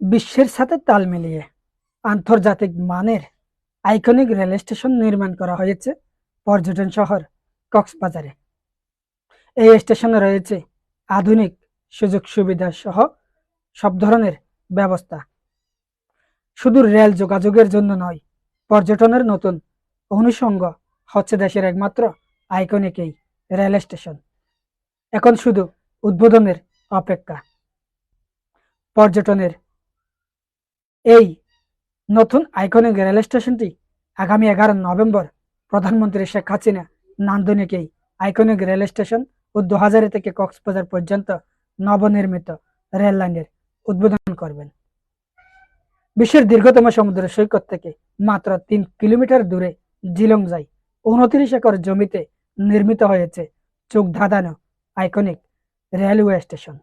বিশ্বের সাথে তাল মিলিয়ে আন্তর্জাতিক মানের আইকনিক রেল স্টেশন নির্মাণ করা হয়েছে পর্যটন শহর কক্সবাজারে। এই স্টেশনে রয়েছে আধুনিক সুযোগ সুবিধা সহ সব ধরনের ব্যবস্থা। শুধু রেল যোগাযোগের জন্য নয়, পর্যটনের নতুন অনুষঙ্গ হচ্ছে দেশের একমাত্র আইকনিক এই রেল স্টেশন। এখন শুধু উদ্বোধনের অপেক্ষা। পর্যটনের এই নতুন আইকনিক রেল স্টেশনটি আগামী এগারো নভেম্বর প্রধানমন্ত্রী শেখ হাসিনা নান্দনিক এই আইকনিক রেল স্টেশন ও দু থেকে কক্সবাজার পর্যন্ত নবনির্মিত রেল লাইনের উদ্বোধন করবেন। বিশ্বের দীর্ঘতম সমুদ্র সৈকত থেকে মাত্র তিন কিলোমিটার দূরে জিলংজাই উনত্রিশ একর জমিতে নির্মিত হয়েছে চোখ ধাঁধানো আইকনিক রেলওয়ে স্টেশন।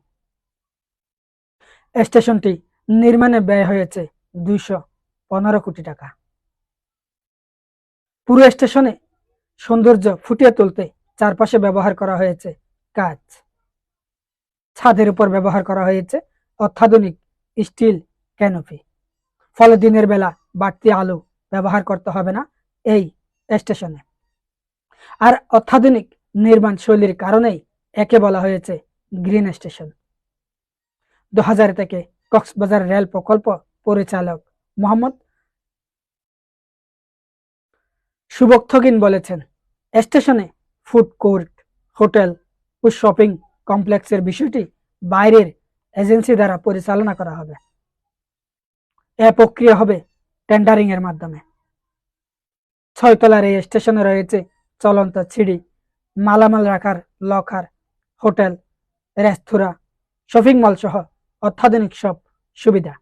স্টেশনটি নির্মাণে ব্যয় হয়েছে দুইশো পনেরো কোটি টাকা। পুরো স্টেশনে সৌন্দর্য ফুটিয়ে তুলতে চারপাশে ব্যবহার করা হয়েছে কাচ। ছাদের উপর ব্যবহার করা হয়েছে অত্যাধুনিক স্টিল ক্যানোপি। ফলে দিনের বেলা বাড়তি আলো ব্যবহার করতে হবে না এই স্টেশনে। আর অত্যাধুনিক নির্মাণ শৈলীর কারণেই একে বলা হয়েছে গ্রিন স্টেশন। দু হাজার থেকে কক্সবাজার রেল প্রকল্প পরিচালক মোহাম্মদ সুবক্থগিন বলেছেন, স্টেশনে ফুড কোর্ট, হোটেল ও শপিং কমপ্লেক্সের বিষয়টি বাইরের এজেন্সি দ্বারা পরিচালনা করা হবে। এ প্রক্রিয়া হবে টেন্ডারিং এর মাধ্যমে। ছয়তলার এই স্টেশনে রয়েছে চলন্ত সিঁড়ি, মালামাল রাখার লকার, হোটেল, রেস্তোরাঁ, শপিং মল সহ অত্যাধুনিক সব সুবিধা।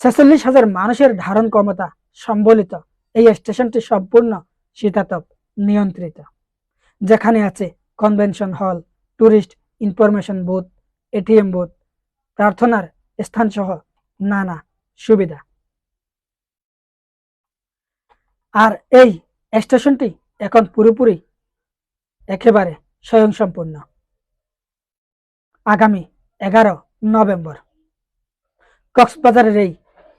ছেচল্লিশ হাজার মানুষের ধারণ ক্ষমতা সম্বলিত এই স্টেশনটি সম্পূর্ণ শীতাতপ নিয়ন্ত্রিত। যেখানে আছে convention hall, tourist information booth, ATM booth, প্রার্থনার স্থান সহ নানা সুবিধা। আর এই স্টেশনটি এখন পুরোপুরি একেবারে স্বয়ংসম্পূর্ণ। আগামী এগারো নভেম্বর। কক্সবাজারের এই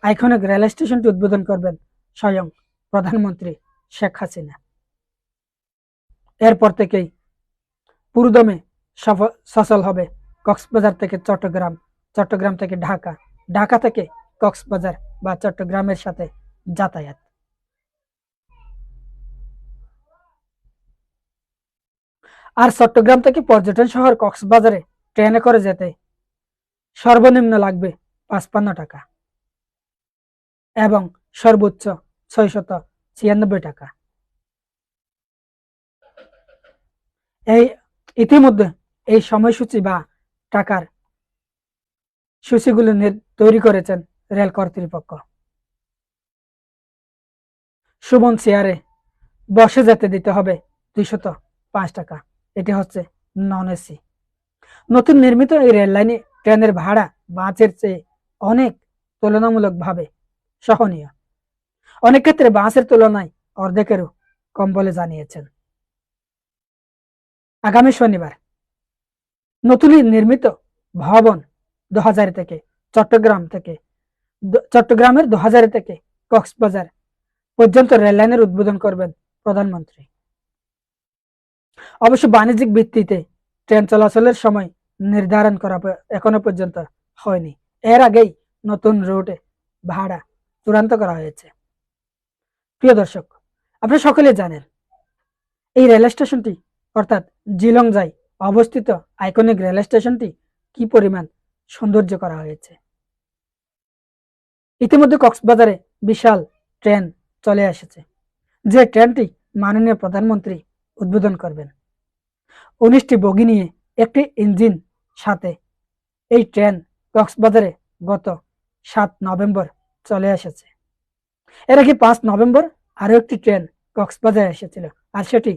আইকনিক রেল স্টেশনটি উদ্বোধন করবেন স্বয়ং প্রধানমন্ত্রী শেখ হাসিনা। এরপর থেকেই পুরুদমে সচল হবে কক্সবাজার থেকে চট্টগ্রাম চট্টগ্রাম থেকে ঢাকা ঢাকা থেকে কক্সবাজার বা চট্টগ্রামের সাথে যাতায়াত। আর চট্টগ্রাম থেকে পর্যটন শহর কক্সবাজারে ট্রেনে করে যেতে? সর্বনিম্ন লাগবে পাঁচপান্ন টাকা এবং সর্বোচ্চ ছয়শত ছিয়ানব্বই টাকা। এই ইতিমধ্যে এই সময়সূচি বা টাকার সূচিগুলো তৈরি করেছেন রেল কর্তৃপক্ষ। সুমন চেয়ারে বসে যেতে দিতে হবে দুইশত পাঁচ টাকা। এটি হচ্ছে নন এসি। নতুন নির্মিত এই রেল লাইনে ট্রেনের ভাড়া বাসের চেয়ে অনেক তুলনামূলকভাবে সহনীয়। অনেক ক্ষেত্রে বাসের তুলনায় অর্ধেকেরও কম বলে জানিয়েছেন। আগামী শনিবার নতুন নির্মিত ভবন দু হাজার থেকে চট্টগ্রাম থেকে চট্টগ্রামের দু হাজার থেকে কক্সবাজার পর্যন্ত রেল লাইনের উদ্বোধন করবেন প্রধানমন্ত্রী। অবশ্য বাণিজ্যিক ভিত্তিতে ট্রেন চলাচলের সময় নির্ধারণ করা এখনও পর্যন্ত হয়নি। এর আগেই নতুন রুটে ভাড়া চূড়ান্ত করা হয়েছে। প্রিয় দর্শক, আপনি সকলে জানেন, এই রেল স্টেশনটি, অর্থাৎ জিলং জিলংজাই অবস্থিত আইকনিক রেল স্টেশনটি কি পরিমাণ সৌন্দর্য করা হয়েছে? ইতিমধ্যে কক্সবাজারে বিশাল ট্রেন চলে এসেছে, যে ট্রেনটি মাননীয় প্রধানমন্ত্রী উদ্বোধন করবেন। উনিশটি বগি নিয়ে একটি ইঞ্জিন সাথে। এই ট্রেন কক্সবাজারে গত সাত নভেম্বর চলে এসেছে। এর আগে পাঁচ নভেম্বর আরও একটি ট্রেন কক্সবাজারে এসেছিল আর সেটি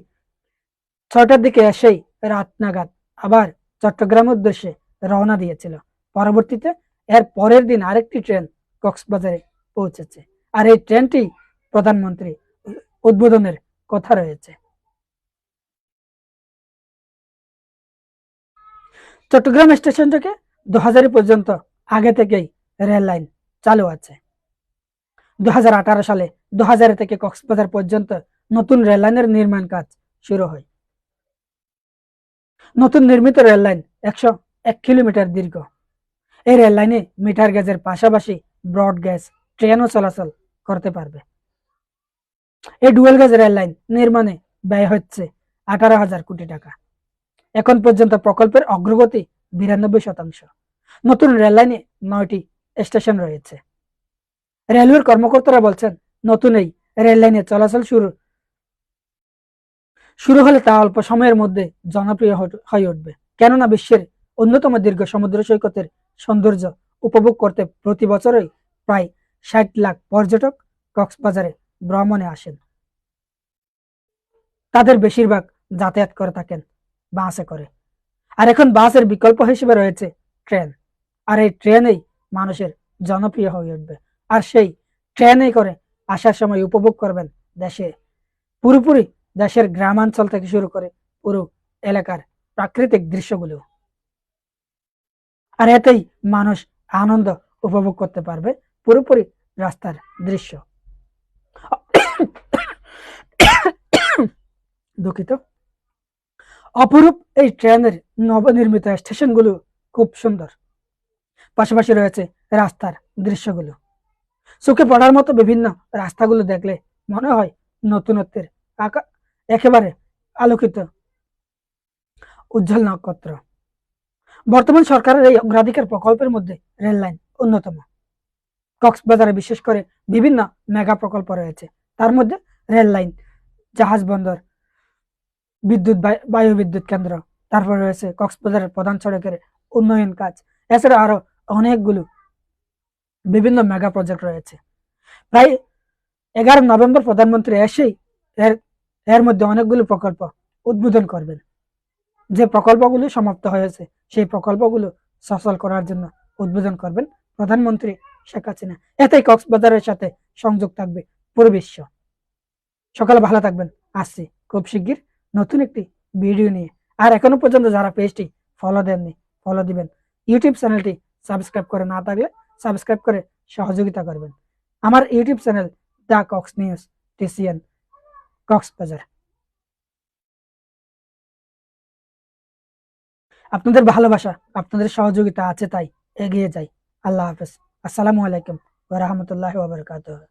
ছয়টার দিকে এসেই রাত নাগাদ আবার চট্টগ্রামের উদ্দেশ্যে রওনা দিয়েছিল। পরবর্তীতে এর পরের দিন আরেকটি ট্রেন কক্সবাজারে পৌঁছেছে। আর এই ট্রেনটি প্রধানমন্ত্রী উদ্বোধনের কথা রয়েছে। চট্টগ্রাম স্টেশন থেকে দু পর্যন্ত আগে থেকেই রেল লাইন চালু আছে। দু সালে দু থেকে কক্সবাজার পর্যন্ত নতুন রেল লাইনের নির্মাণ কাজ শুরু হয়। নতুন নির্মিত রেল লাইন একশো এক কিলোমিটার দীর্ঘ। এই রেল লাইনে মিটার গেজের পাশাপাশি ব্রড গ্যাস, ট্রেনও চলাচল করতে পারবে। এই ডুয়েল গেজ রেল লাইন নির্মাণে ব্যয় হচ্ছে আঠারো হাজার কোটি টাকা। এখন পর্যন্ত প্রকল্পের অগ্রগতি বিরানব্বই শতাংশ। নতুন রেল লাইনে নয়টি স্টেশন রয়েছে। রেলওয়ের কর্মকর্তারা বলছেন, নতুন এই রেল লাইনে চলাচল শুরু শুরু হলে তা অল্প সময়ের মধ্যে জনপ্রিয় হয়ে উঠবে। কেননা বিশ্বের অন্যতম দীর্ঘ সমুদ্র সৈকতের সৌন্দর্য উপভোগ করতে প্রতি বছরই প্রায় ষাট লাখ পর্যটক কক্সবাজারে ভ্রমণে আসেন। তাদের বেশিরভাগ যাতায়াত করে থাকেন। বাসে করে। আর এখন বাসের বিকল্প হিসেবে রয়েছে ট্রেন। আর এই ট্রেনেই মানুষের জনপ্রিয় হয়ে উঠবে। আর সেই ট্রেনে করে আসার সময় উপভোগ করবেন দেশে। পুরোপুরি দেশের গ্রামাঞ্চল থেকে শুরু করে পুরো এলাকার প্রাকৃতিক দৃশ্যগুলো। আর এতেই মানুষ আনন্দ উপভোগ করতে পারবে পুরোপুরি রাস্তার দৃশ্য। দুঃখিত। অপরূপ এই ট্রেনের নবনির্মিত স্টেশনগুলো খুব সুন্দর। পাশাপাশি রয়েছে রাস্তার দৃশ্যগুলো। চোখে পড়ার মতো বিভিন্ন রাস্তাগুলো দেখলে মনে হয় নতুনত্বের আকা একেবারে আলোকিত উজ্জ্বল নক্ষত্র। বর্তমান সরকারের এই অগ্রাধিকার প্রকল্পের মধ্যে রেল লাইন অন্যতম। কক্সবাজারে বিশেষ করে বিভিন্ন মেগা প্রকল্প রয়েছে। তার মধ্যে রেল লাইন জাহাজ বন্দর বিদ্যুৎ বায়ু- বিদ্যুৎ কেন্দ্র। তারপর রয়েছে কক্সবাজারের প্রধান সড়কের উন্নয়ন কাজ। এছাড়া আরও অনেকগুলো বিভিন্ন মেগা প্রজেক্ট রয়েছে। প্রায় এগারো নভেম্বর প্রধানমন্ত্রী এসেই এর এর মধ্যে অনেকগুলো প্রকল্প উদ্বোধন করবেন। যে প্রকল্পগুলো সমাপ্ত হয়েছে, সেই প্রকল্পগুলো সফল করার জন্য উদ্বোধন করবেন প্রধানমন্ত্রী শেখ হাসিনা। এতেই কক্সবাজারের সাথে সংযোগ থাকবে পুরো বিশ্ব। সকালে ভালো থাকবেন। আসছি খুব শিগগির। নতুন একটি ভিডিও নিয়ে। আর এখনও পর্যন্ত যারা পেজটি ফলো দেননি ফলো দিবেন। ইউটিউব চ্যানেলটি সাবস্ক্রাইব করে না থাকলে সাবস্ক্রাইব করে সহযোগিতা করবেন। আমার YouTube channel the Cox News TCN Cox's Bazar আপনাদের ভালোবাসা, আপনাদের সহযোগিতা আছে তাই এগিয়ে যাই। আল্লাহ হাফেজ। আসসালামু আলাইকুম ওয়া রাহমাতুল্লাহি ওয়া বারাকাতুহু।